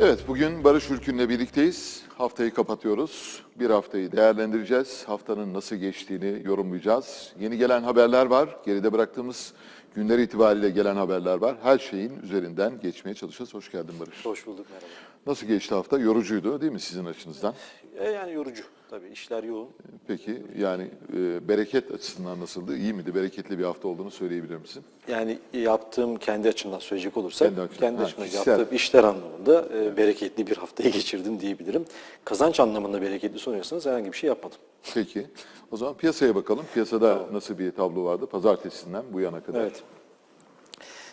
Evet, bugün Barış Ülkün'le birlikteyiz. Haftayı kapatıyoruz. Bir haftayı değerlendireceğiz. Haftanın nasıl geçtiğini yorumlayacağız. Yeni gelen haberler var. Geride bıraktığımız günler itibariyle gelen haberler var. Her şeyin üzerinden geçmeye çalışacağız. Hoş geldin Barış. Hoş bulduk merhaba. Nasıl geçti hafta? Yorucuydu değil mi sizin açınızdan? E, yani yorucu tabii işler yoğun. Peki yani e, bereket açısından nasıldı? İyi miydi? Bereketli bir hafta olduğunu söyleyebilir misin? Yani yaptığım kendi açımdan söyleyecek olursak Kendi açın- kendi açımdan kişisel. yaptığım işler anlamında e, bereketli bir haftayı geçirdim diyebilirim. Kazanç anlamında bereketli soruyorsanız herhangi bir şey yapmadım. Peki. O zaman piyasaya bakalım. Piyasada nasıl bir tablo vardı? Pazartesinden bu yana kadar. Evet.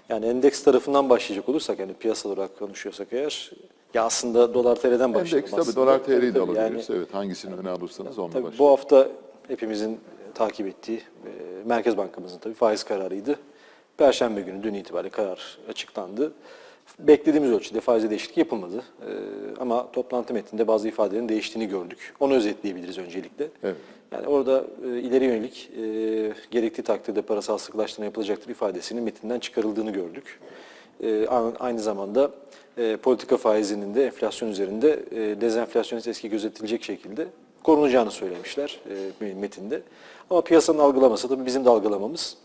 Yani endeks tarafından başlayacak olursak yani piyasal olarak konuşuyorsak eğer ya aslında dolar TL'den başlayalım Endeks tabii dolar TL'yi de alabiliriz. yani- evet hangisini öne alırsanız onunla başlayalım. bu hafta hepimizin takip ettiği e, Merkez Bankamızın tabii faiz kararıydı. Perşembe günü dün itibariyle karar açıklandı. Beklediğimiz ölçüde faize değişiklik yapılmadı. E, ama toplantı metninde bazı ifadelerin değiştiğini gördük. Onu özetleyebiliriz öncelikle. Evet. Yani orada e, ileri yönelik e, gerektiği takdirde parasal sıkılaştırma yapılacaktır ifadesinin metinden çıkarıldığını gördük. E, aynı zamanda e, politika faizinin de enflasyon üzerinde e, dezenflasyonist eski gözetilecek şekilde korunacağını söylemişler e, metinde. Ama piyasanın algılaması tabii bizim de algılamamız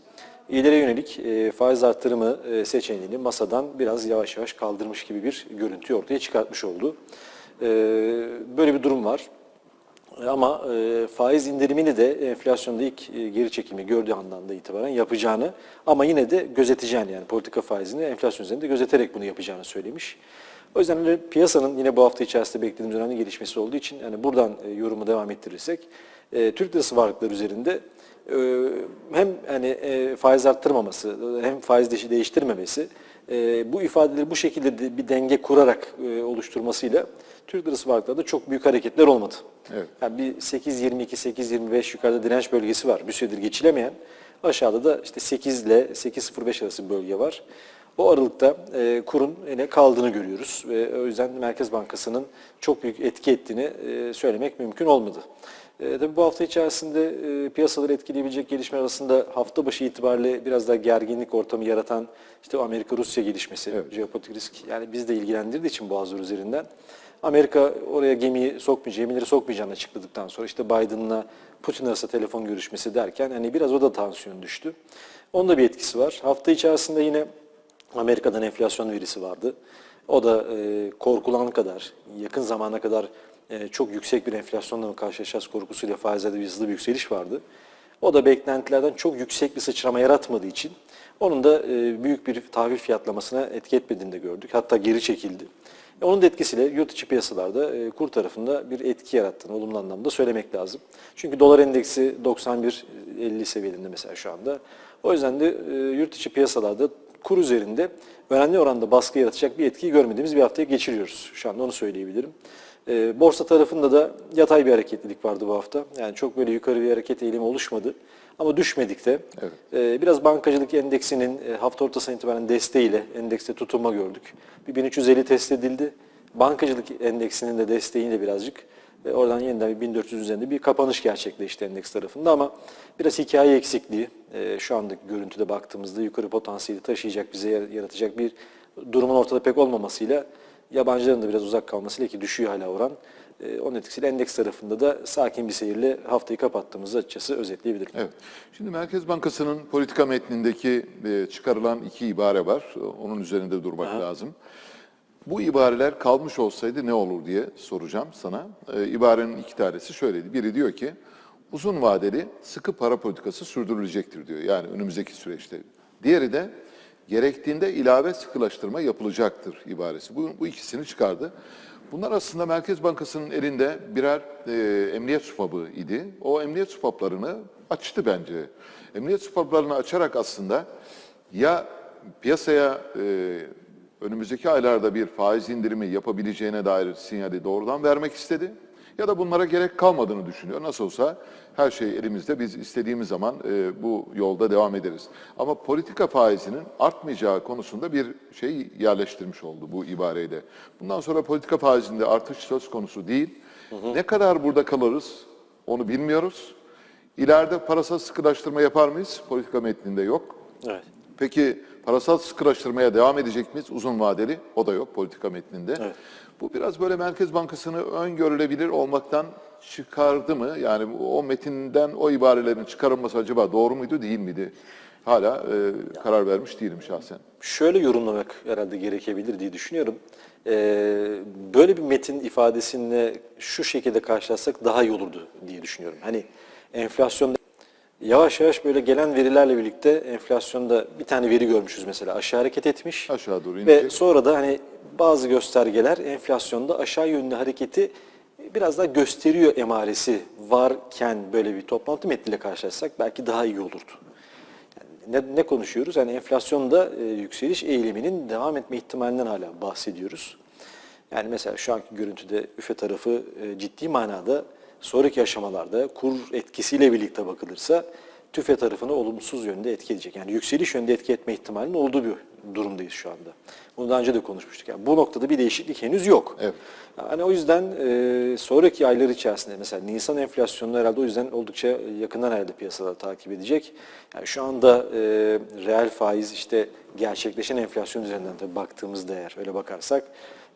ileri yönelik e, faiz arttırımı e, seçeneğini masadan biraz yavaş yavaş kaldırmış gibi bir görüntü ortaya çıkartmış oldu. E, böyle bir durum var. Ama e, faiz indirimini de enflasyonda ilk e, geri çekimi gördüğü andan da itibaren yapacağını ama yine de gözeteceğini yani politika faizini enflasyon üzerinde gözeterek bunu yapacağını söylemiş. O yüzden öyle piyasanın yine bu hafta içerisinde beklediğimiz önemli gelişmesi olduğu için yani buradan e, yorumu devam ettirirsek e, Türk lirası varlıkları üzerinde e, hem hani faiz arttırmaması hem faiz değiş- değiştirmemesi e, bu ifadeleri bu şekilde de bir denge kurarak e, oluşturmasıyla Türk lirası varlıklarda çok büyük hareketler olmadı. Evet. Yani bir 8.22, 8.25 yukarıda direnç bölgesi var. Bir süredir geçilemeyen. Aşağıda da işte 8 ile 8.05 arası bir bölge var. O aralıkta e, kurun yine kaldığını görüyoruz. Ve o yüzden Merkez Bankası'nın çok büyük etki ettiğini e, söylemek mümkün olmadı. E, tabii bu hafta içerisinde e, piyasaları etkileyebilecek gelişmeler arasında hafta başı itibariyle biraz daha gerginlik ortamı yaratan işte Amerika-Rusya gelişmesi, Evet. jeopolitik risk yani biz de ilgilendirdiği için boğazlar üzerinden Amerika oraya gemiyi sokmayacağını, gemileri sokmayacağını açıkladıktan sonra işte Biden'la Putin arası telefon görüşmesi derken hani biraz o da tansiyon düştü. Onda bir etkisi var. Hafta içerisinde yine Amerika'dan enflasyon verisi vardı. O da e, korkulan kadar, yakın zamana kadar e, çok yüksek bir enflasyonla mı karşılaşacağız korkusuyla faizlerde bir hızlı bir yükseliş vardı. O da beklentilerden çok yüksek bir sıçrama yaratmadığı için onun da e, büyük bir tahvil fiyatlamasına etki etmediğini de gördük. Hatta geri çekildi. E, Onun da etkisiyle yurt içi piyasalarda e, kur tarafında bir etki yarattığını olumlu anlamda söylemek lazım. Çünkü dolar endeksi 91.50 seviyelerinde mesela şu anda. O yüzden de e, yurt içi piyasalarda kur üzerinde önemli oranda baskı yaratacak bir etkiyi görmediğimiz bir haftaya geçiriyoruz. Şu anda onu söyleyebilirim. E, borsa tarafında da yatay bir hareketlilik vardı bu hafta. Yani çok böyle yukarı bir hareket eğilimi oluşmadı. Ama düşmedik de. Evet. Ee, Biraz bankacılık endeksinin e, hafta ortasına itibaren desteğiyle endekste tutunma gördük. Bir 1350 test edildi. Bankacılık endeksinin de desteğiyle birazcık e, oradan yeniden bir 1400 üzerinde bir kapanış gerçekleşti endeks tarafında ama biraz hikaye eksikliği e, şu andaki görüntüde baktığımızda yukarı potansiyeli taşıyacak bize yar- yaratacak bir durumun ortada pek olmamasıyla yabancıların da biraz uzak kalmasıyla ki düşüyor hala oran. E, Onun etkisiyle endeks tarafında da sakin bir seyirle haftayı kapattığımızda açıkçası özetleyebilirim. Evet. Şimdi Merkez Bankası'nın politika metnindeki e, çıkarılan iki ibare var. Onun üzerinde durmak lazım. Bu ibareler kalmış olsaydı ne olur diye soracağım sana. E, ibarenin iki tanesi şöyleydi. Biri diyor ki uzun vadeli sıkı para politikası sürdürülecektir diyor. Yani önümüzdeki süreçte. Diğeri de gerektiğinde ilave sıkılaştırma yapılacaktır ibaresi. Bu, bu ikisini çıkardı. Bunlar aslında Merkez Bankası'nın elinde birer e, emniyet supabı idi. O emniyet supaplarını açtı bence. Emniyet supaplarını açarak aslında ya piyasaya e, önümüzdeki aylarda bir faiz indirimi yapabileceğine dair sinyali doğrudan vermek istedi. Ya da bunlara gerek kalmadığını düşünüyor. Nasıl olsa her şey elimizde biz istediğimiz zaman e, bu yolda devam ederiz. Ama politika faizinin artmayacağı konusunda bir şey yerleştirmiş oldu bu ibareyle. Bundan sonra politika faizinde artış söz konusu değil. Ne kadar burada kalırız onu bilmiyoruz. İleride parasal sıkılaştırma yapar mıyız? Politika metninde yok. Evet. Peki parasal sıkılaştırmaya devam edecek miyiz? Uzun vadeli o da yok politika metninde. Evet. Bu biraz böyle Merkez Bankası'nı öngörülebilir olmaktan çıkardı mı? Yani o metinden o ibarelerin çıkarılması acaba doğru muydu değil miydi? Hala e, karar vermiş değilim şahsen. Şöyle yorumlamak herhalde gerekebilir diye düşünüyorum. Ee, böyle bir metin ifadesini şu şekilde karşılaşsak daha iyi olurdu diye düşünüyorum. Hani enflasyonda yavaş yavaş böyle gelen verilerle birlikte enflasyonda bir tane veri görmüşüz mesela aşağı hareket etmiş. Aşağı doğru Ve inecek. sonra da hani bazı göstergeler enflasyonda aşağı yönlü hareketi biraz daha gösteriyor emaresi varken böyle bir toplantı metniyle karşılaşsak belki daha iyi olurdu. Yani ne, ne konuşuyoruz? Yani enflasyonda e, yükseliş eğiliminin devam etme ihtimalinden hala bahsediyoruz. Yani mesela şu anki görüntüde üfe tarafı e, ciddi manada sonraki aşamalarda kur etkisiyle birlikte bakılırsa tüfe tarafını olumsuz yönde etki edecek. Yani yükseliş yönde etki etme ihtimalinin olduğu bir durumdayız şu anda. Bunu daha önce de konuşmuştuk. Yani bu noktada bir değişiklik henüz yok. Evet. Yani o yüzden e, sonraki aylar içerisinde mesela Nisan enflasyonunu herhalde o yüzden oldukça yakından herhalde piyasalar takip edecek. Yani şu anda e, reel faiz işte gerçekleşen enflasyon üzerinden tabii baktığımızda eğer öyle bakarsak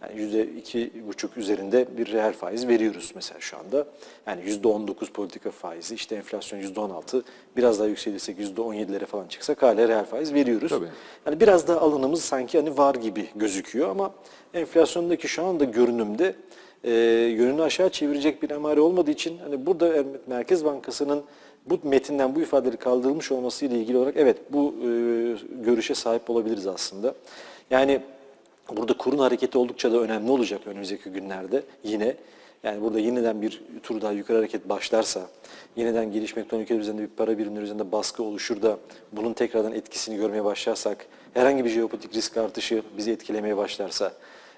yani yüzde iki buçuk üzerinde bir reel faiz veriyoruz mesela şu anda. Yani yüzde on dokuz politika faizi, işte enflasyon yüzde on altı, biraz daha yükselirsek yüzde on yedilere falan çıksak hala reel faiz veriyoruz. Tabii. Yani biraz daha alınımız sanki hani var gibi gözüküyor ama enflasyondaki şu anda görünümde e, yönünü aşağı çevirecek bir emare olmadığı için hani burada Merkez Bankası'nın bu metinden bu ifadeleri kaldırılmış olması ile ilgili olarak evet bu e, görüşe sahip olabiliriz aslında. Yani burada kurun hareketi oldukça da önemli olacak önümüzdeki günlerde yine. Yani burada yeniden bir tur daha yukarı hareket başlarsa, yeniden gelişmekte olan ülkeler üzerinde bir para birimleri üzerinde baskı oluşur da bunun tekrardan etkisini görmeye başlarsak, herhangi bir jeopolitik risk artışı bizi etkilemeye başlarsa,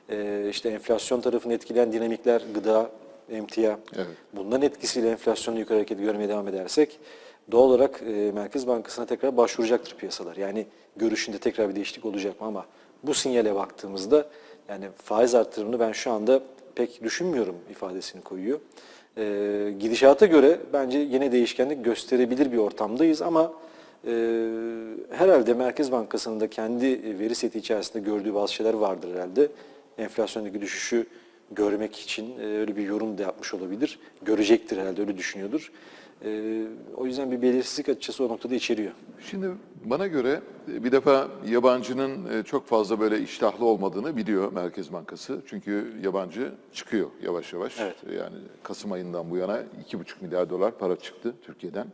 e, işte enflasyon tarafını etkileyen dinamikler, gıda, emtia, Evet. bunların etkisiyle enflasyonu yukarı hareket görmeye devam edersek, doğal olarak e, Merkez Bankası'na tekrar başvuracaktır piyasalar. Yani görüşünde tekrar bir değişiklik olacak mı ama bu sinyale baktığımızda yani faiz artırımını ben şu anda pek düşünmüyorum ifadesini koyuyor. Ee, gidişata göre bence yine değişkenlik gösterebilir bir ortamdayız ama e, herhalde Merkez Bankası'nın da kendi veri seti içerisinde gördüğü bazı şeyler vardır herhalde. Enflasyondaki düşüşü görmek için e, öyle bir yorum da yapmış olabilir. Görecektir herhalde öyle düşünüyordur. E, o yüzden bir belirsizlik açıkçası o noktada içeriyor. Şimdi bana göre e, bir defa yabancının e, çok fazla böyle iştahlı olmadığını biliyor Merkez Bankası. Çünkü yabancı çıkıyor yavaş yavaş. Evet. Yani Kasım ayından bu yana 2,5 milyar dolar para çıktı Türkiye'den.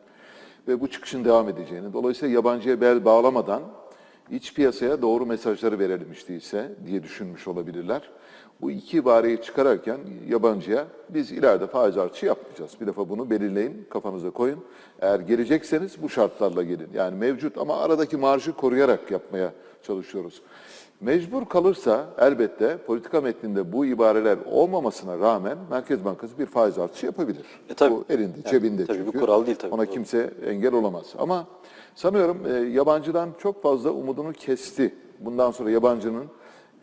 Ve bu çıkışın devam edeceğini, dolayısıyla yabancıya bel bağlamadan iç piyasaya doğru mesajları verelim işte değilse diye düşünmüş olabilirler. Bu iki ibareyi çıkarırken yabancıya biz ileride faiz artışı yapmayacağız. Bir defa bunu belirleyin, kafanıza koyun. Eğer gelecekseniz bu şartlarla gelin. Yani mevcut ama aradaki marjı koruyarak yapmaya çalışıyoruz. Mecbur kalırsa elbette politika metninde bu ibareler olmamasına rağmen Merkez Bankası bir faiz artışı yapabilir. E, tabii. Bu elinde, Yani, cebinde tabii bu çünkü. kural değil tabii, Ona kimse engel olamaz. Ama sanıyorum e, yabancıdan çok fazla umudunu kesti. Bundan sonra yabancının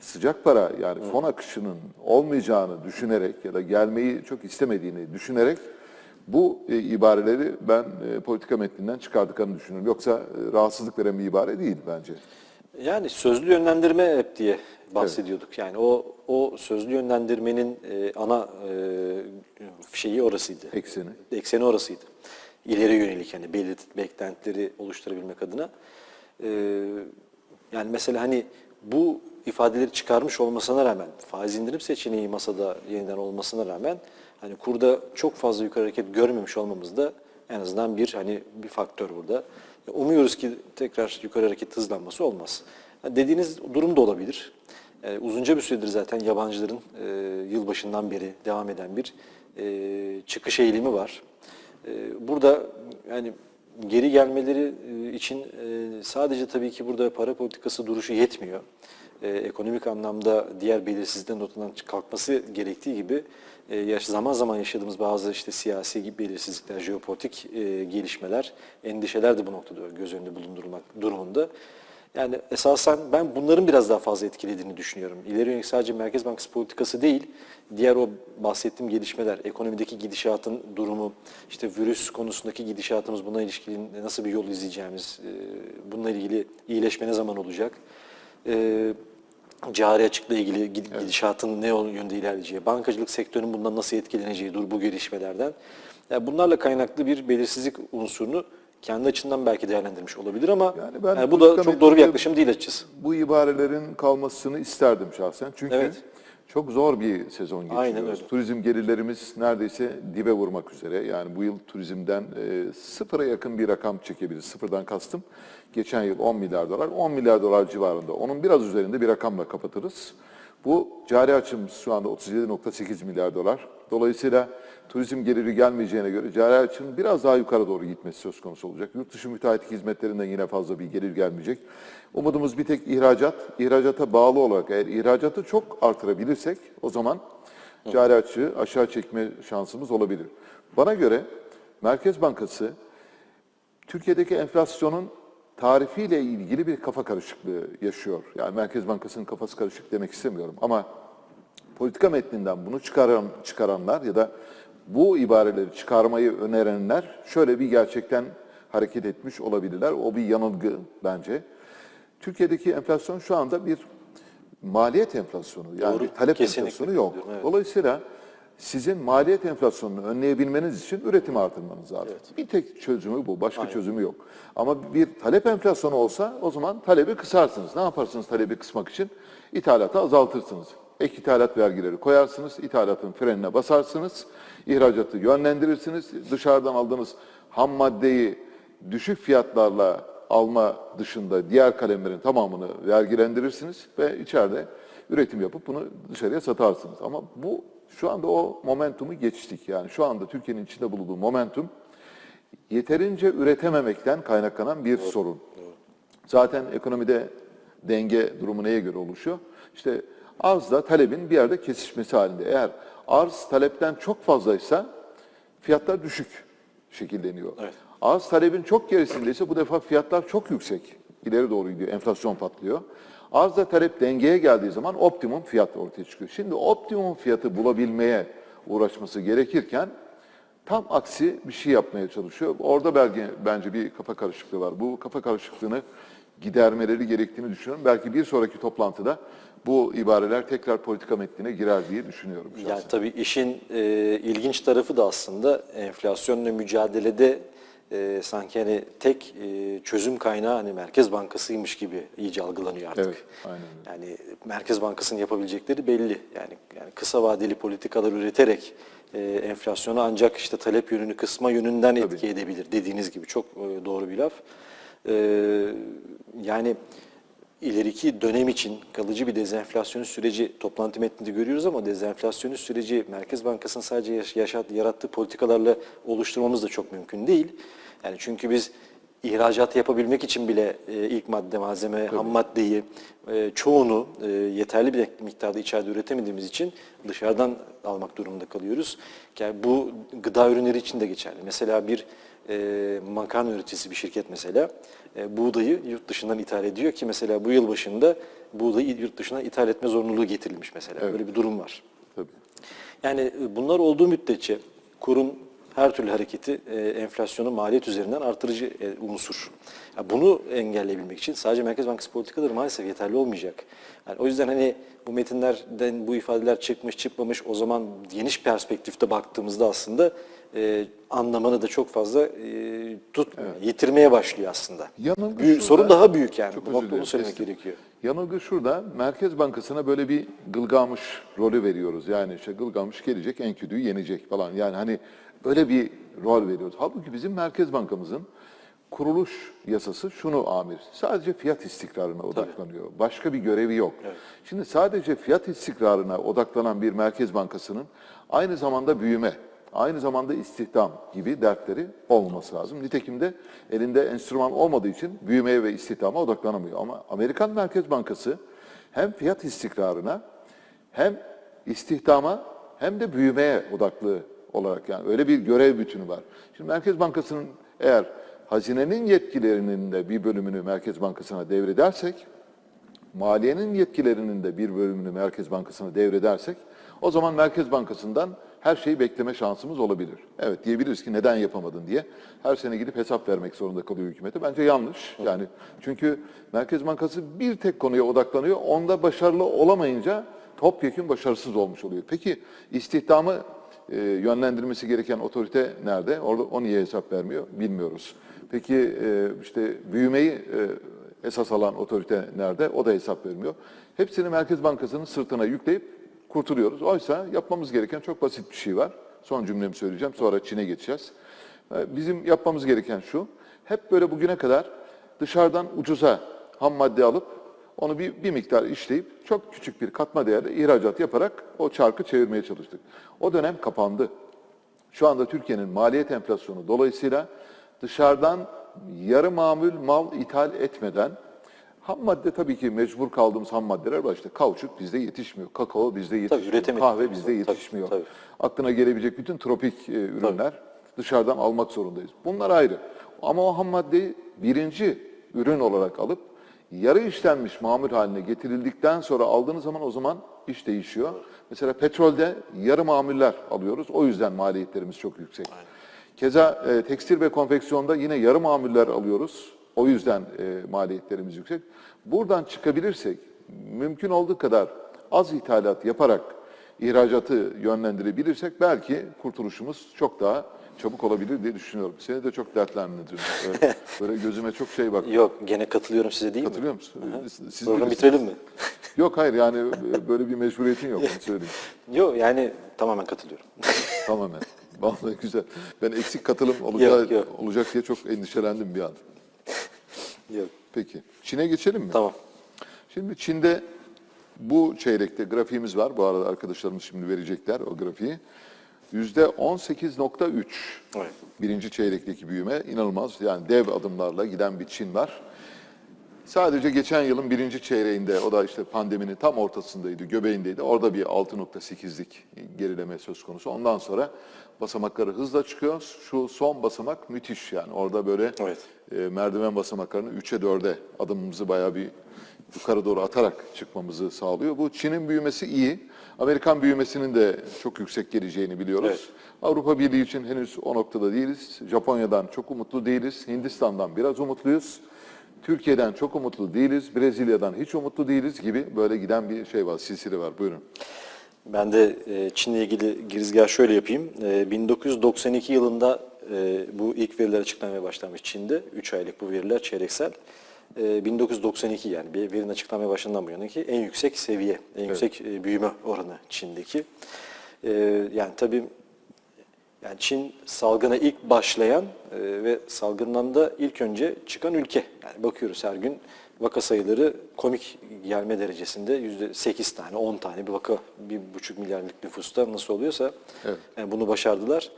sıcak para yani fon akışının olmayacağını düşünerek ya da gelmeyi çok istemediğini düşünerek bu e, ibareleri ben e, politika metninden çıkardıklarını düşünüyorum. Yoksa e, rahatsızlık veren bir ibare değil bence. Yani sözlü yönlendirme hep diye bahsediyorduk. Yani o o sözlü yönlendirmenin e, ana e, şeyi orasıydı. Ekseni. Ekseni orasıydı. İleri yönelik yani belirli beklentileri oluşturabilmek adına. E, yani mesela hani bu ifadeleri çıkarmış olmasına rağmen faiz indirim seçeneği masada yeniden olmasına rağmen hani kurda çok fazla yukarı hareket görmemiş olmamız da en azından bir hani bir faktör burada. Umuyoruz ki tekrar yukarı hareket hızlanması olmaz. Dediğiniz durum da olabilir. Ee, uzunca bir süredir zaten yabancıların e, yılbaşından beri devam eden bir e, çıkış eğilimi var. E, burada yani geri gelmeleri e, için e, sadece tabii ki burada para politikası duruşu yetmiyor. E, ekonomik anlamda diğer belirsizliklerin ortadan kalkması gerektiği gibi e, zaman zaman yaşadığımız bazı işte siyasi gibi belirsizlikler, jeopolitik e, gelişmeler, endişeler de bu noktada göz önünde bulundurmak durumunda. Yani esasen ben bunların biraz daha fazla etkilediğini düşünüyorum. İleri yönelik sadece Merkez Bankası politikası değil, diğer o bahsettiğim gelişmeler, ekonomideki gidişatın durumu, işte virüs konusundaki gidişatımız, buna ilişkin nasıl bir yol izleyeceğimiz, e, bununla ilgili iyileşme ne zaman olacak, e, cari açıkla ilgili gid- gidişatın ne yönde ilerleyeceği, bankacılık sektörünün bundan nasıl etkileneceği dur bu gelişmelerden. Yani bunlarla kaynaklı bir belirsizlik unsurunu kendi açısından belki değerlendirmiş olabilir ama Yani ben yani bu da çok doğru bir yaklaşım değil açıkçası. Bu ibarelerin kalmasını isterdim şahsen. Çünkü Evet. Çok zor bir sezon geçiriyoruz. Aynen öyle. Turizm gelirlerimiz neredeyse dibe vurmak üzere. Yani bu yıl turizmden e, sıfıra yakın bir rakam çekebiliriz. Sıfırdan kastım. Geçen yıl 10 milyar dolar, 10 milyar dolar civarında. Onun biraz üzerinde bir rakamla kapatırız. Bu cari açımız şu anda 37.8 milyar dolar. Dolayısıyla turizm geliri gelmeyeceğine göre cari açının biraz daha yukarı doğru gitmesi söz konusu olacak. Yurt dışı müteahhitlik hizmetlerinden yine fazla bir gelir gelmeyecek. Umudumuz bir tek ihracat. İhracata bağlı olarak eğer ihracatı çok artırabilirsek o zaman cari açığı aşağı çekme şansımız olabilir. Bana göre Merkez Bankası Türkiye'deki enflasyonun tarifiyle ilgili bir kafa karışıklığı yaşıyor. Yani Merkez Bankası'nın kafası karışık demek istemiyorum ama politika metninden bunu çıkaran çıkaranlar ya da bu ibareleri çıkarmayı önerenler şöyle bir gerçekten hareket etmiş olabilirler. O bir yanılgı bence. Türkiye'deki enflasyon şu anda bir maliyet enflasyonu. Yani Doğru, bir talep kesinlikle enflasyonu yok. evet. Dolayısıyla sizin maliyet enflasyonunu önleyebilmeniz için üretimi artırmanız lazım. Bir tek çözümü bu, başka çözümü yok. Ama bir talep enflasyonu olsa o zaman talebi kısarsınız. Ne yaparsınız talebi kısmak için? İthalatı azaltırsınız. Ek ithalat vergileri koyarsınız, ithalatın frenine basarsınız, ihracatı yönlendirirsiniz. Dışarıdan aldığınız ham maddeyi düşük fiyatlarla alma dışında diğer kalemlerin tamamını vergilendirirsiniz ve içeride üretim yapıp bunu dışarıya satarsınız. Ama bu şu anda o momentumu geçtik. Yani şu anda Türkiye'nin içinde bulunduğu momentum yeterince üretememekten kaynaklanan bir sorun. Zaten ekonomide denge durumu neye göre oluşuyor? İşte arzla talebin bir yerde kesişmesi halinde. Eğer arz talepten çok fazlaysa fiyatlar düşük şekilleniyor. Evet. Arz talebin çok gerisindeyse bu defa fiyatlar çok yüksek. İleri doğru gidiyor, enflasyon patlıyor. Arzla talep dengeye geldiği zaman optimum fiyat ortaya çıkıyor. Şimdi optimum fiyatı bulabilmeye uğraşması gerekirken tam aksi bir şey yapmaya çalışıyor. Orada belki bence bir kafa karışıklığı var. Bu kafa karışıklığını gidermeleri gerektiğini düşünüyorum. Belki bir sonraki toplantıda bu ibareler tekrar politika metnine girer diye düşünüyorum. şahsen. Yani tabii işin e, ilginç tarafı da aslında enflasyonla mücadelede e, sanki hani tek e, çözüm kaynağı hani Merkez Bankası'ymış gibi iyice algılanıyor artık. Evet, aynen Yani Merkez Bankası'nın yapabilecekleri belli. Yani yani kısa vadeli politikalar üreterek e, enflasyonu ancak işte talep yönünü kısma yönünden etki edebilir. Dediğiniz gibi çok e, doğru bir laf. E, yani ileriki dönem için kalıcı bir dezenflasyonist süreci toplantı metninde görüyoruz ama dezenflasyonist süreci Merkez Bankası'nın sadece yaş- yaşat, yarattığı politikalarla oluşturmamız da çok mümkün değil. Yani çünkü biz ihracat yapabilmek için bile e, ilk madde, malzeme, ham maddeyi e, çoğunu e, yeterli bir miktarda içeride üretemediğimiz için dışarıdan almak durumunda kalıyoruz. Yani bu gıda ürünleri için de geçerli. Mesela bir e, makarna üreticisi bir şirket mesela e, buğdayı yurt dışından ithal ediyor ki mesela bu yıl başında buğdayı yurt dışına ithal etme zorunluluğu getirilmiş mesela. Böyle bir durum var. Tabii. Yani e, bunlar olduğu müddetçe kurum her türlü hareketi e, enflasyonu maliyet üzerinden artırıcı e, unsur. Ya bunu engelleyebilmek için sadece Merkez Bankası politikaları maalesef yeterli olmayacak. Yani o yüzden hani bu metinlerden bu ifadeler çıkmış çıkmamış o zaman geniş perspektifte baktığımızda aslında e, anlamını da çok fazla e, tutmuyor. Yitirmeye başlıyor aslında. Yanılgı Büyük, şurada- sorun daha büyük yani. Bu dilerim, bunu söylemek kestim. gerekiyor. Yanılgı şurada, Merkez Bankası'na böyle bir Gılgamış rolü veriyoruz. Yani işte Gılgamış gelecek, Enküdü'yü yenecek falan. Yani hani böyle bir rol veriyoruz. Halbuki bizim Merkez Bankamızın kuruluş yasası şunu amir. Sadece fiyat istikrarına odaklanıyor. Başka bir görevi yok. Şimdi sadece fiyat istikrarına odaklanan bir Merkez Bankası'nın aynı zamanda büyüme, aynı zamanda istihdam gibi dertleri olmaması lazım. Nitekim de elinde enstrüman olmadığı için büyümeye ve istihdama odaklanamıyor. Ama Amerikan Merkez Bankası hem fiyat istikrarına hem istihdama hem de büyümeye odaklı olarak yani öyle bir görev bütünü var. Şimdi Merkez Bankası'nın eğer hazinenin yetkilerinin de bir bölümünü Merkez Bankası'na devredersek, maliyenin yetkilerinin de bir bölümünü Merkez Bankası'na devredersek, o zaman Merkez Bankası'ndan her şeyi bekleme şansımız olabilir. Evet diyebiliriz ki neden yapamadın diye. Her sene gidip hesap vermek zorunda kalıyor hükümete. Bence yanlış. Yani çünkü Merkez Bankası bir tek konuya odaklanıyor. Onda başarılı olamayınca topyekun başarısız olmuş oluyor. Peki istihdamı e, yönlendirmesi gereken otorite nerede? Orada o niye hesap vermiyor? Bilmiyoruz. Peki e, işte büyümeyi e, esas alan otorite nerede? O da hesap vermiyor. Hepsini Merkez Bankası'nın sırtına yükleyip kurtuluyoruz. Oysa yapmamız gereken çok basit bir şey var. Son cümlemi söyleyeceğim, sonra Çin'e geçeceğiz. Ee, Bizim yapmamız gereken şu, hep böyle bugüne kadar dışarıdan ucuza ham madde alıp onu bir, bir miktar işleyip çok küçük bir katma değerli ihracat yaparak o çarkı çevirmeye çalıştık. O dönem kapandı. Şu anda Türkiye'nin maliyet enflasyonu dolayısıyla dışarıdan yarı mamul mal ithal etmeden ham madde tabii ki mecbur kaldığımız ham maddeler var. İşte kauçuk bizde yetişmiyor, kakao bizde yetişmiyor, üretemedik. kahve bizde Tabii, yetişmiyor. tabii. Aklına gelebilecek bütün tropik e, ürünler dışarıdan almak zorundayız. Bunlar ayrı. Ama o ham maddeyi birinci ürün olarak alıp yarı işlenmiş mamul haline getirildikten sonra aldığınız zaman o zaman iş değişiyor. Mesela petrolde yarı mamuller alıyoruz. O yüzden maliyetlerimiz çok yüksek. Keza e, tekstil ve konfeksiyonda yine yarı mamuller alıyoruz. O yüzden e, maliyetlerimiz yüksek. Buradan çıkabilirsek mümkün olduğu kadar az ithalat yaparak ihracatı yönlendirebilirsek belki kurtuluşumuz çok daha çabuk olabilir diye düşünüyorum. Seni de çok dertlendiriyor. Böyle, böyle gözüme çok şey bak. Yok gene katılıyorum size değil mi? Katılıyor musun? Siz Programı bitirelim mi? Yok hayır yani böyle bir mecburiyetin yok onu söyleyeyim. Yok yani tamamen katılıyorum. Tamamen. Vallahi güzel. Ben eksik katılım olacağı, Yok, yok. olacak diye çok endişelendim bir an. Yok. Peki. Çin'e geçelim mi? Tamam. Şimdi Çin'de bu çeyrekte grafiğimiz var. Bu arada arkadaşlarımız şimdi verecekler o grafiği. Yüzde 18.3 Evet. birinci çeyrekteki büyüme inanılmaz. Yani dev adımlarla giden bir Çin var. Sadece geçen yılın birinci çeyreğinde, o da işte pandeminin tam ortasındaydı, göbeğindeydi. Orada bir 6.8'lik gerileme söz konusu. Ondan sonra basamakları hızla çıkıyor. Şu son basamak müthiş yani. Orada böyle Evet. e, merdiven basamaklarını 3'e 4'e adımımızı bayağı bir yukarı doğru atarak çıkmamızı sağlıyor. Bu Çin'in büyümesi iyi. Amerikan büyümesinin de çok yüksek geleceğini biliyoruz. Evet. Avrupa Birliği için henüz o noktada değiliz. Japonya'dan çok umutlu değiliz. Hindistan'dan biraz umutluyuz. Türkiye'den çok umutlu değiliz. Brezilya'dan hiç umutlu değiliz gibi böyle giden bir şey var, silsile var. Buyurun. Ben de e, Çin'le ilgili girizgah şöyle yapayım. E, 1992 yılında e, bu ilk veriler açıklanmaya başlamış Çin'de. 3 aylık bu veriler çeyreksel. E, 1992 yani bir verinin açıklanmaya başlandığından bu yanaki en yüksek seviye, en yüksek e, büyüme oranı Çin'deki. E, yani tabii yani Çin salgına ilk başlayan e, ve salgından da ilk önce çıkan ülke. Yani bakıyoruz her gün vaka sayıları komik gelme derecesinde yüzde 8 tane, 10 tane bir vaka bir buçuk milyarlık nüfusta nasıl oluyorsa Evet. yani bunu başardılar.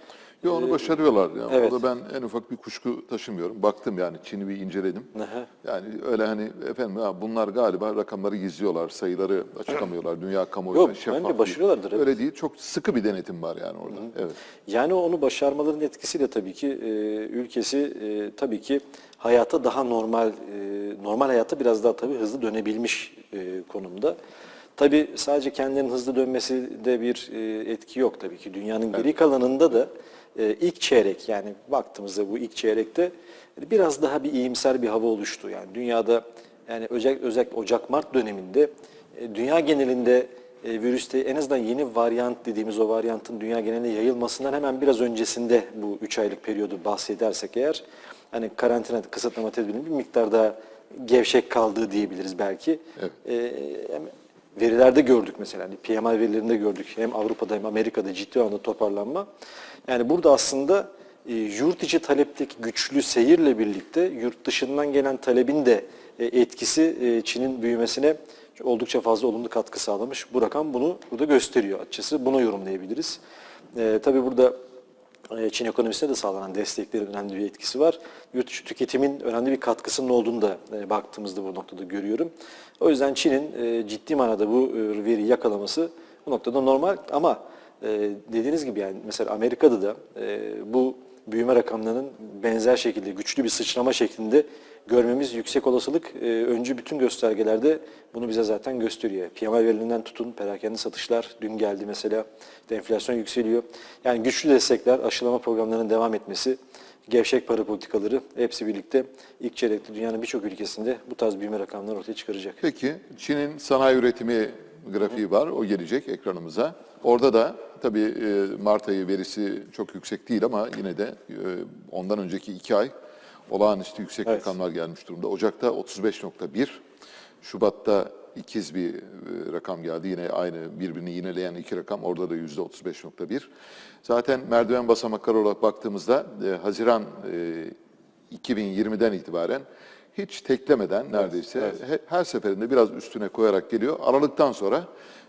Yo, onu başarıyorlar. Yani. Ee, evet. Orada ben en ufak bir kuşku taşımıyorum. Baktım yani Çin'i bir inceledim. Aha. Yani öyle hani efendim ha bunlar galiba rakamları gizliyorlar, sayıları açıklamıyorlar. Dünya kamuoyuna Yok, şeffaf bence değil. başarıyorlardır, evet. Öyle değil. Çok sıkı bir denetim var yani orada. Evet. Yani onu başarmaların etkisiyle tabii ki e, ülkesi e, tabii ki hayata daha normal e, normal hayata biraz daha tabii hızlı dönebilmiş e, konumda. Tabii sadece kendilerinin hızlı dönmesi de bir e, etki yok tabii ki. Dünyanın geri kalanında da ilk çeyrek yani baktığımızda bu ilk çeyrekte biraz daha bir iyimser bir hava oluştu. Yani dünyada yani özellikle, özellikle Ocak-Mart döneminde e, dünya genelinde e, virüste en azından yeni varyant dediğimiz o varyantın dünya geneline yayılmasından hemen biraz öncesinde bu 3 aylık periyodu bahsedersek eğer hani karantina kısıtlama tedbirinin bir miktar daha gevşek kaldığı diyebiliriz belki. Evet. E, hem verilerde gördük mesela hani PMI verilerinde gördük hem Avrupa'da hem Amerika'da ciddi anlamda toparlanma. Yani burada aslında e, yurt içi talepteki güçlü seyirle birlikte yurt dışından gelen talebin de e, etkisi e, Çin'in büyümesine oldukça fazla olumlu katkı sağlamış. Bu rakam bunu burada gösteriyor açıkçası. Bunu yorumlayabiliriz. E, tabii burada Çin ekonomisine de sağlanan desteklerin önemli bir etkisi var. Yurt dışı tüketimin önemli bir katkısının olduğunu da e, baktığımızda bu noktada görüyorum. O yüzden Çin'in e, ciddi manada bu e, veriyi yakalaması bu noktada normal ama e, dediğiniz gibi yani mesela Amerika'da da e, bu büyüme rakamlarının benzer şekilde, güçlü bir sıçrama şeklinde görmemiz yüksek olasılık. E, öncü bütün göstergelerde bunu bize zaten gösteriyor. PMI verilerinden tutun, perakende satışlar dün geldi mesela, İşte enflasyon yükseliyor. Yani güçlü destekler, aşılama programlarının devam etmesi, gevşek para politikaları hepsi birlikte ilk çeyrekte dünyanın birçok ülkesinde bu tarz büyüme rakamları ortaya çıkaracak. Peki Çin'in sanayi üretimi grafiği var. O gelecek ekranımıza. Orada da tabii e, Mart ayı verisi çok yüksek değil ama yine de e, ondan önceki iki ay olağanüstü yüksek Evet. rakamlar gelmiş durumda. Ocak'ta 35.1, Şubat'ta ikiz bir e, rakam geldi. Yine aynı birbirini yineleyen iki rakam. Orada da %35.1. Zaten merdiven basamakları olarak baktığımızda e, Haziran e, 2020'den itibaren hiç teklemeden neredeyse he- her seferinde biraz üstüne koyarak geliyor. Aralıktan sonra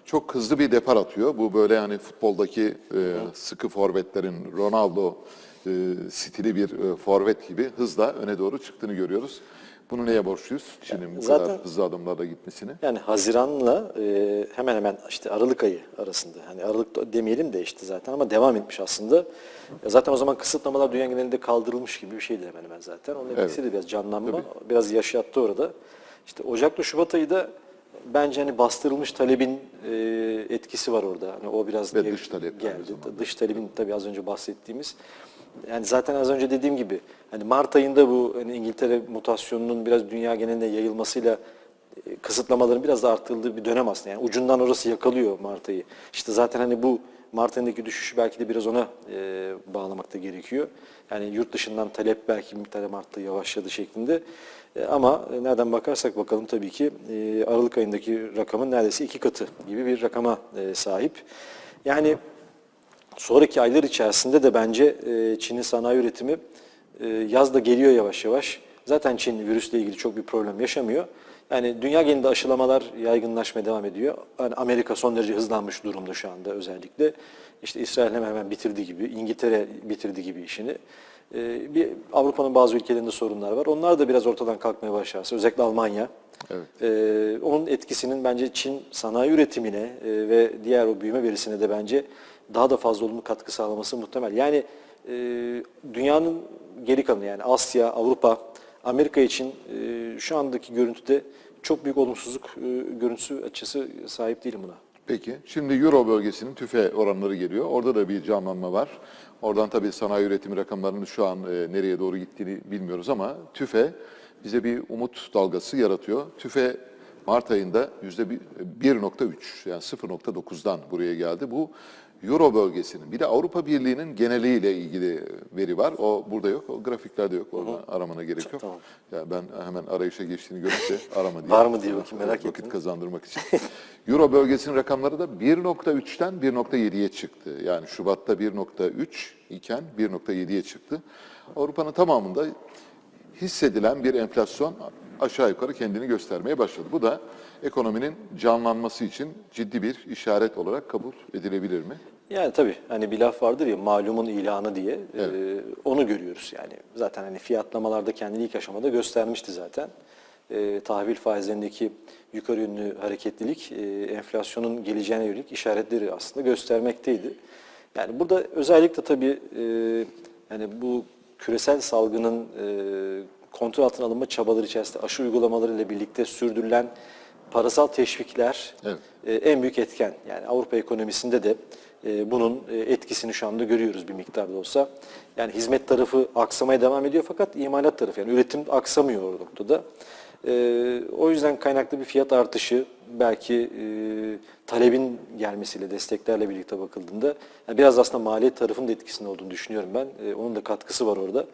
çok hızlı bir depar atıyor. Bu böyle hani futboldaki e, sıkı forvetlerin Ronaldo e, stili bir e, forvet gibi hızla öne doğru çıktığını görüyoruz. Bunu neye borçluyuz? Çin'in bu zaten- kadar hızlı adımlarla gitmesini. Yani Haziran'la e, hemen hemen işte Aralık ayı arasında hani Aralık da demeyelim de işte zaten ama devam etmiş aslında. Ya zaten o zaman kısıtlamalar dünya genelinde kaldırılmış gibi bir şeydi hemen hemen zaten. Onun etkisi de biraz canlanma, biraz yaşattı orada. İşte Ocak'ta Şubat ayı da bence hani bastırılmış talebin e, etkisi var orada. Hani o biraz Ve dış talep aynı geldi. zamanda. Dış talebin tabii az önce bahsettiğimiz. Yani zaten az önce dediğim gibi hani Mart ayında bu hani İngiltere mutasyonunun biraz dünya genelinde yayılmasıyla e, kısıtlamaların biraz da arttırıldığı bir dönem aslında. Yani ucundan orası yakalıyor Mart ayı. İşte zaten hani bu Mart ayındaki düşüşü belki de biraz ona e, bağlamak da gerekiyor. Yani yurt dışından talep belki miktarı arttı, yavaşladı şeklinde. E, ama nereden bakarsak bakalım tabii ki e, Aralık ayındaki rakamın neredeyse iki katı gibi bir rakama e, sahip. Yani Sonraki aylar içerisinde de bence Çin'in sanayi üretimi e, yazda geliyor yavaş yavaş. Zaten Çin virüsle ilgili çok bir problem yaşamıyor. Yani dünya genelinde aşılamalar yaygınlaşmaya devam ediyor. Yani Amerika son derece hızlanmış durumda şu anda özellikle. İşte İsrail hemen hemen bitirdi gibi, İngiltere bitirdi gibi işini. E, bir Avrupa'nın bazı ülkelerinde sorunlar var. Onlar da biraz ortadan kalkmaya başlarsa, özellikle Almanya. Evet. Ee, onun etkisinin bence Çin sanayi üretimine e, ve diğer o büyüme verisine de bence daha da fazla olumlu katkı sağlaması muhtemel. Yani e, dünyanın geri kalanı yani Asya, Avrupa, Amerika için e, şu andaki görüntüde çok büyük olumsuzluk e, görüntüsü açısı sahip değilim buna. Peki. Şimdi Euro bölgesinin tüfe oranları geliyor. Orada da bir canlanma var. Oradan tabii sanayi üretimi rakamlarının şu an e, nereye doğru gittiğini bilmiyoruz ama tüfe bize bir umut dalgası yaratıyor. Tüfe Mart ayında yüzde bir- 1.3 yani 0.9'dan buraya geldi. Bu Euro bölgesinin bir de Avrupa Birliği'nin geneliyle ilgili veri var. O burada yok. O grafiklerde yok. Orada aramana gerek yok. Tamam. Ya ben hemen arayışa geçtiğini görünce arama diye. Var mı diye bakayım, merak Vakit ettim. kazandırmak için. Euro bölgesinin rakamları da 1.3'ten 1.7'ye çıktı. Yani Şubat'ta 1.3 iken 1.7'ye çıktı. Avrupa'nın tamamında hissedilen bir enflasyon aşağı yukarı kendini göstermeye başladı. Bu da ekonominin canlanması için ciddi bir işaret olarak kabul edilebilir mi? Yani tabii hani bir laf vardır ya malumun ilanı diye Evet. e, onu görüyoruz yani. Zaten hani fiyatlamalarda kendini ilk aşamada göstermişti zaten. E, tahvil faizlerindeki yukarı yönlü hareketlilik e, enflasyonun geleceğine yönelik işaretleri aslında göstermekteydi. Yani burada özellikle tabii e, yani bu küresel salgının e, kontrol altına alınma çabaları içerisinde aşı uygulamaları ile birlikte sürdürülen parasal teşvikler Evet. e, en büyük etken. Yani Avrupa ekonomisinde de e, bunun e, etkisini şu anda görüyoruz bir miktarda olsa. Yani hizmet tarafı aksamaya devam ediyor fakat imalat tarafı yani üretim aksamıyor o noktada. E, o yüzden kaynaklı bir fiyat artışı belki e, talebin gelmesiyle, desteklerle birlikte bakıldığında yani biraz aslında maliyet tarafının da etkisinde olduğunu düşünüyorum ben. E, onun da katkısı var orada.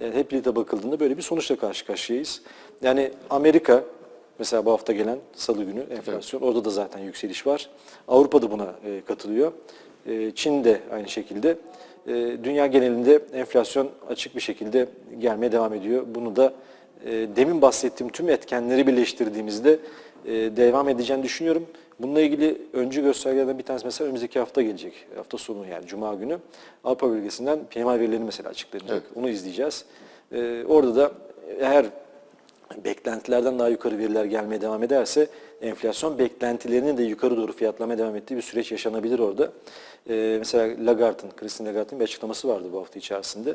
Yani hep birlikte bakıldığında böyle bir sonuçla karşı karşıyayız. Yani Amerika mesela bu hafta gelen salı günü enflasyon orada da zaten yükseliş var. Avrupa da buna e, katılıyor. E, Çin de aynı şekilde. E, dünya genelinde enflasyon açık bir şekilde gelmeye devam ediyor. Bunu da e, demin bahsettiğim tüm etkenleri birleştirdiğimizde e, devam edeceğini düşünüyorum. Bununla ilgili öncü göstergelerden bir tanesi mesela önümüzdeki hafta gelecek. Hafta sonu yani Cuma günü. Avrupa bölgesinden PMI verilerini mesela açıklanacak. Evet. Onu izleyeceğiz. Ee, orada da eğer beklentilerden daha yukarı veriler gelmeye devam ederse enflasyon beklentilerinin de yukarı doğru fiyatlamaya devam ettiği bir süreç yaşanabilir orada. Ee, mesela Lagarde'ın, Christine Lagarde'ın bir açıklaması vardı bu hafta içerisinde.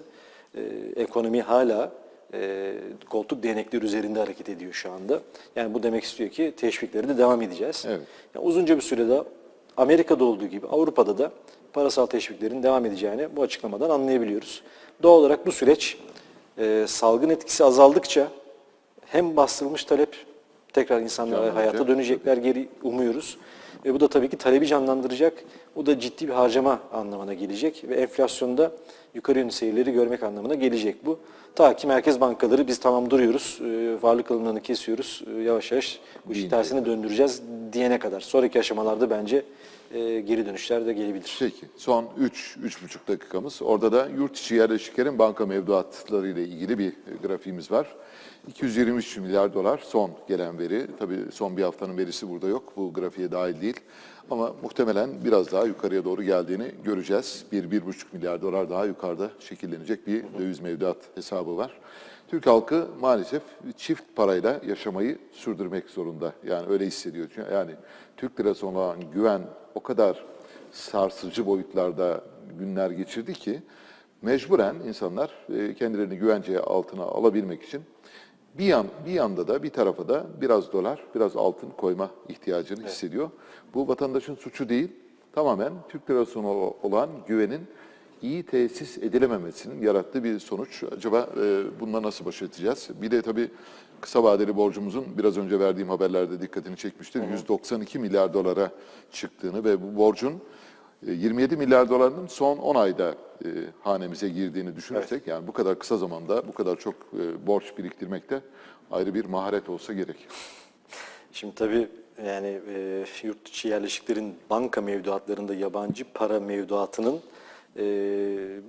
Ee, ekonomi hala e, koltuk değnekleri üzerinde hareket ediyor şu anda. Yani bu demek istiyor ki teşvikleri de devam edeceğiz. Evet. Yani uzunca bir sürede Amerika'da olduğu gibi Avrupa'da da parasal teşviklerin devam edeceğini bu açıklamadan anlayabiliyoruz. Doğal olarak bu süreç e, salgın etkisi azaldıkça hem bastırılmış talep tekrar insanlara Canlanacak, hayata dönecekler geri umuyoruz. Ve bu da tabii ki talebi canlandıracak. Bu da ciddi bir harcama anlamına gelecek ve enflasyonda yukarı yönlü seyirleri görmek anlamına gelecek bu. Ta ki merkez bankaları biz tamam duruyoruz, e, varlık alımlarını kesiyoruz, e, yavaş yavaş bu işi tersine döndüreceğiz diyene kadar. Sonraki aşamalarda bence e, geri dönüşler de gelebilir. Peki son 3 3,5 dakikamız. Orada da yurt içi yerleşiklerin banka mevduatları ile ilgili bir grafiğimiz var. 223 milyar dolar son gelen veri. Tabii son bir haftanın verisi burada yok. Bu grafiğe dahil değil. Ama muhtemelen biraz daha yukarıya doğru geldiğini göreceğiz. 1-1,5 milyar dolar daha yukarıda şekillenecek bir döviz mevduat hesabı var. Türk halkı maalesef çift parayla yaşamayı sürdürmek zorunda. Yani öyle hissediyor. Yani Türk lirası olan güven o kadar sarsıcı boyutlarda günler geçirdi ki mecburen insanlar e, kendilerini güvenceye altına alabilmek için bir yan bir yanda da bir tarafa da biraz dolar, biraz altın koyma ihtiyacını hissediyor. Bu vatandaşın suçu değil. Tamamen Türk lirasına olan güvenin iyi tesis edilememesinin yarattığı bir sonuç. Acaba e, bununla nasıl baş edeceğiz? Bir de tabii kısa vadeli borcumuzun biraz önce verdiğim haberlerde dikkatini çekmiştir. 192 milyar dolara çıktığını ve bu borcun 27 milyar dolarının son 10 ayda e, hanemize girdiğini düşünürsek yani bu kadar kısa zamanda bu kadar çok e, borç biriktirmekte ayrı bir maharet olsa gerek. Şimdi tabii yani e, yurt içi yerleşiklerin banka mevduatlarında yabancı para mevduatının e,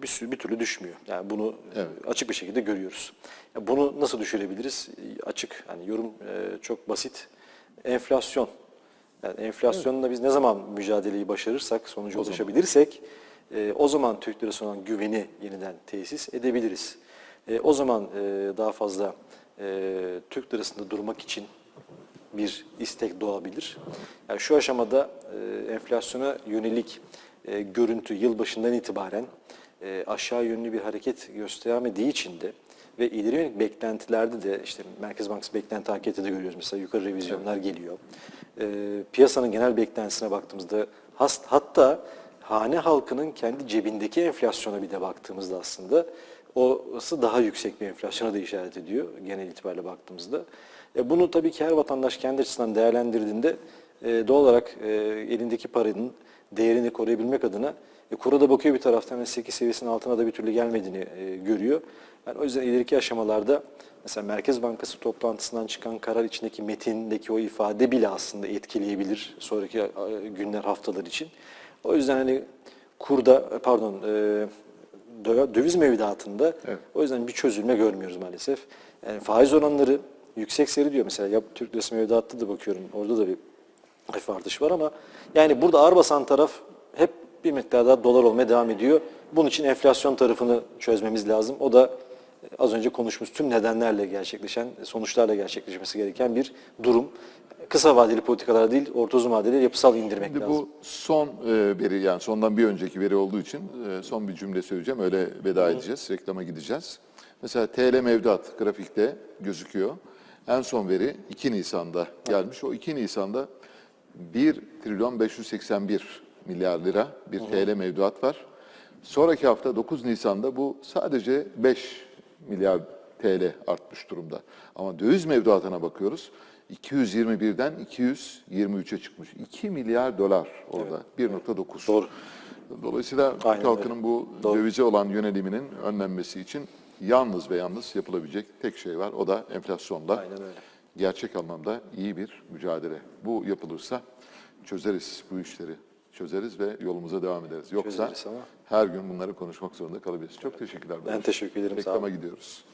bir, sürü, bir türlü düşmüyor. Yani bunu e, açık bir şekilde görüyoruz. Bunu nasıl düşürebiliriz? E, Açık, hani yorum e, çok basit. Enflasyon. Yani enflasyonla biz ne zaman mücadeleyi başarırsak, sonuca ulaşabilirsek e, o zaman Türk lirasına olan güveni yeniden tesis edebiliriz. E, o zaman e, daha fazla e, Türk lirasında durmak için bir istek doğabilir. Yani şu aşamada e, enflasyona yönelik e, görüntü yılbaşından itibaren e, aşağı yönlü bir hareket gösteremediği için de ve ileri yönelik beklentilerde de işte Merkez Bankası beklenti anketi de görüyoruz mesela yukarı revizyonlar geliyor. E, piyasanın genel beklentisine baktığımızda hast, hatta hane halkının kendi cebindeki enflasyona bir de baktığımızda aslında orası daha yüksek bir enflasyona da işaret ediyor genel itibariyle baktığımızda. E bunu tabii ki her vatandaş kendi açısından değerlendirdiğinde e, doğal olarak e, elindeki paranın değerini koruyabilmek adına e, kura da bakıyor bir taraftan ve 8 seviyesinin altına da bir türlü gelmediğini e, görüyor. Yani o yüzden ileriki aşamalarda mesela Merkez Bankası toplantısından çıkan karar içindeki metindeki o ifade bile aslında etkileyebilir sonraki e, günler, haftalar için. O yüzden hani kurda pardon e, dö- döviz mevduatında o yüzden bir çözülme görmüyoruz maalesef. Yani faiz oranları yüksek seyrediyor. Mesela yap Türk lirası mevduatta da bakıyorum. Orada da bir hafif artış var ama yani burada ağır basan taraf bir miktar daha dolar olmaya devam ediyor. Bunun için enflasyon tarafını çözmemiz lazım. O da e, az önce konuşmuş tüm nedenlerle gerçekleşen, sonuçlarla gerçekleşmesi gereken bir durum. Kısa vadeli politikalar değil, orta uzun vadeli yapısal indirmek Şimdi lazım. bu son e, veri yani sondan bir önceki veri olduğu için e, son bir cümle söyleyeceğim. Öyle veda edeceğiz. Reklama gideceğiz. Mesela TL mevduat grafikte gözüküyor. En son veri 2 Nisan'da gelmiş. O 2 Nisan'da 1 trilyon 581 milyar lira bir TL mevduat var. Sonraki hafta 9 Nisan'da bu sadece 5 milyar TL artmış durumda. Ama döviz mevduatına bakıyoruz. 221'den 223'e çıkmış. 2 milyar dolar orada. 1.9. Doğru. Dolayısıyla Türk Aynen halkının bu Doğru. dövize olan yöneliminin önlenmesi için yalnız ve yalnız yapılabilecek tek şey var. O da enflasyonla Aynen öyle. gerçek anlamda iyi bir mücadele. Bu yapılırsa çözeriz bu işleri. Çözeriz ve yolumuza devam ederiz. Yoksa her gün bunları konuşmak zorunda kalabiliriz. Çok teşekkürler. Ben teşekkür ederim, Reklama gidiyoruz.